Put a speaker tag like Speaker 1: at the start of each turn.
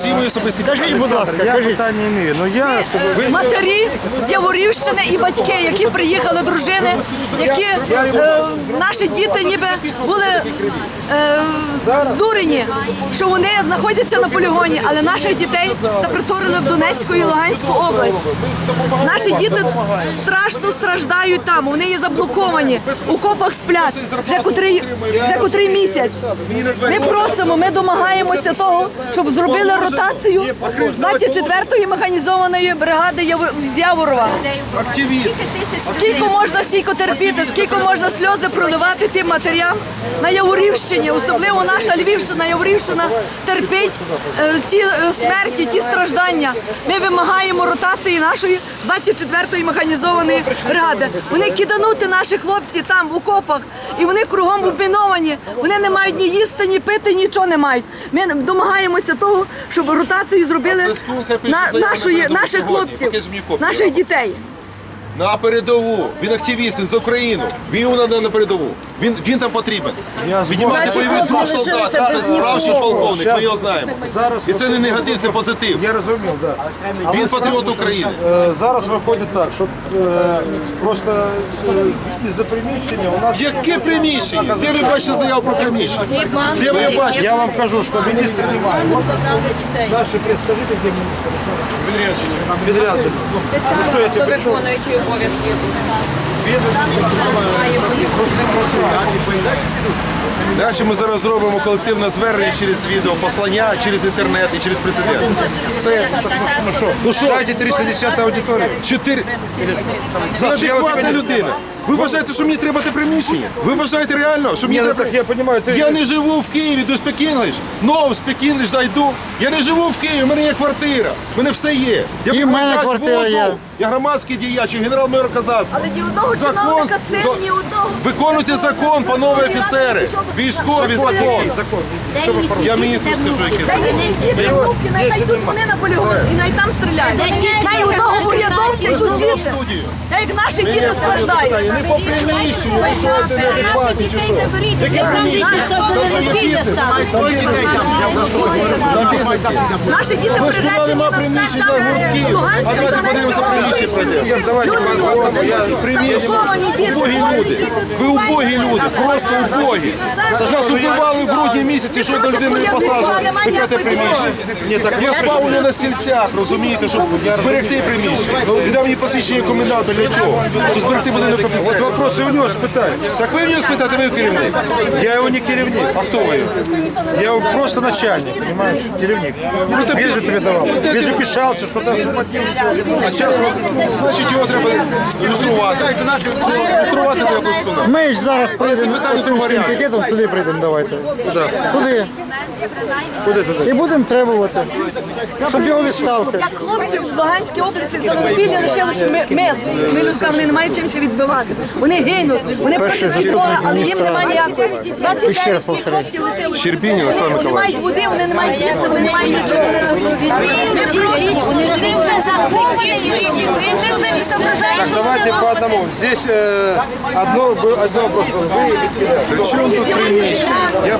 Speaker 1: See особисті
Speaker 2: Кажіть, будь ласка,
Speaker 3: Я
Speaker 2: кажіть.
Speaker 3: питань не имею, но я скажу,
Speaker 4: матері з Яворівщини і батьки, які приїхали, дружини, які е, наші діти ніби були е, здурені, що вони знаходяться на полігоні, але наших дітей заприторили в Донецьку і Луганську область. Наші діти страшно страждають там. Вони є заблоковані, у копах сплять вже котрий, вже котрий місяць. Ми просимо, ми домагаємося того, щоб зробили ротацію з 24-ї механізованої бригади з Яворова.
Speaker 1: активіст.
Speaker 4: Скільки можна стільки терпіти, скільки можна сльози проливати тим матерям на Яворівщині, особливо наша Львівщина, Яворівщина терпить е, ті е, смерті, ті страждання. Ми вимагаємо ротації нашої 24-ї механізованої бригади. Вони киданути наші хлопці там в окопах, і вони кругом обміновані. Вони не мають ні їсти, ні пити, нічого не мають. Ми домагаємося того, щоб ротацію зробили на, нашої, наших хлопців, наших дітей.
Speaker 1: На передову. Він активіст, він за Україну. Він на передову. Він, він там потрібен. Піднімати
Speaker 4: Наші
Speaker 1: бойовий дух
Speaker 4: хлопці
Speaker 1: солдат.
Speaker 4: лишилися
Speaker 1: Це
Speaker 4: без
Speaker 1: справжній
Speaker 4: нікого.
Speaker 1: полковник, ми його знаємо.
Speaker 3: зараз
Speaker 1: І це не негатив, це позитив.
Speaker 3: я розумів, да.
Speaker 1: Він патріот України.
Speaker 3: Е, Зараз виходить так, що е, просто е, із-за приміщення у нас...
Speaker 1: Яке приміщення? Де ви бачите заяву про приміщення? Де ви бачите?
Speaker 3: Я вам кажу, що міністра немає. Наші представники, де міністр? Відряджені. Відряджені. Ну що я тебе прийшов?
Speaker 5: виконуючий обов'язки.
Speaker 1: Далі ми зараз зробимо колективне звернення через відео, послання через інтернет і через президент.
Speaker 3: Все, ну що? Ну що? Дайте 350 аудиторію.
Speaker 1: Чотири. Це адекватна людина. Ви вважаєте, що мені треба те приміщення? Ви вважаєте реально, що мені
Speaker 3: Ні, ну
Speaker 1: треба...
Speaker 3: так я розумію, ти...
Speaker 1: Я не живу в Києві, до speak English. No, speak English, да йду. Я не живу в Києві, в мене є квартира. В мене все є. Я
Speaker 2: І в мене
Speaker 1: викладач
Speaker 2: квартира
Speaker 1: вузу,
Speaker 2: є.
Speaker 1: Я громадський діяч, я генерал-майор казацтва.
Speaker 4: Але ні одного
Speaker 1: Закон,
Speaker 4: чиновника син,
Speaker 1: до-
Speaker 4: ні одного.
Speaker 1: Виконуйте закон, панове офіцери. Військові закон.
Speaker 3: Закон.
Speaker 1: Я міністру скажу, який
Speaker 4: Дай
Speaker 1: закон.
Speaker 4: їм діти руки, най
Speaker 3: Якщо
Speaker 4: йдуть вони на полігон і най там стріляють. Най одного урядовця йдуть діти. Та як наші діти страждають.
Speaker 1: Не по приміщенню, ви що це неадекватні чи що? Яке приміщення?
Speaker 4: Наші діти приречені на там. Луганська
Speaker 1: А давайте
Speaker 4: Донецька Люди діти.
Speaker 1: Люди. Ви убогі люди, просто убогі. Нас убивали в грудні місяці, що до людини не посаджено. Таке приміщення.
Speaker 3: Ні, так
Speaker 1: Я спав не на стільцях, розумієте, щоб зберегти приміщення. Віддав мені посвідчення коменданта чого? Щоб зберегти будинок
Speaker 3: От вопроси у нього спитаю.
Speaker 1: Так ви мені спитаєте, ви керівник.
Speaker 3: Я його не керівник.
Speaker 1: А хто ви?
Speaker 3: Я його просто начальник, понимаешь? Керівник. Ну, Він же тобі давав.
Speaker 1: Ну, де
Speaker 3: Він же
Speaker 1: ти-
Speaker 3: що там освободив.
Speaker 1: А зараз, значить, його треба ілюструвати. Ілюструвати треба просто.
Speaker 2: Ми ж зараз прийдемо
Speaker 1: питання
Speaker 2: цим туди прийдемо, давайте.
Speaker 3: Куди?
Speaker 2: І будемо требувати, щоб його відставки.
Speaker 4: Як хлопці в Луганській області взяли мобільні, лишилося ми, ми, ми людська, вони не мають чимся відбивати. Вони гинуть, вони просять від Бога, але їм немає ніякої. 29
Speaker 2: раз повторюю.
Speaker 4: хлопці лишилися.
Speaker 1: Щербінін
Speaker 4: Вони не мають води, вони не мають їсти, вони не мають нічого.
Speaker 5: Він вже захований, він вже не відображає,
Speaker 3: Так,
Speaker 5: що
Speaker 3: давайте по одному. Здесь э, одно, одно вопрос.
Speaker 1: При тут приміщення?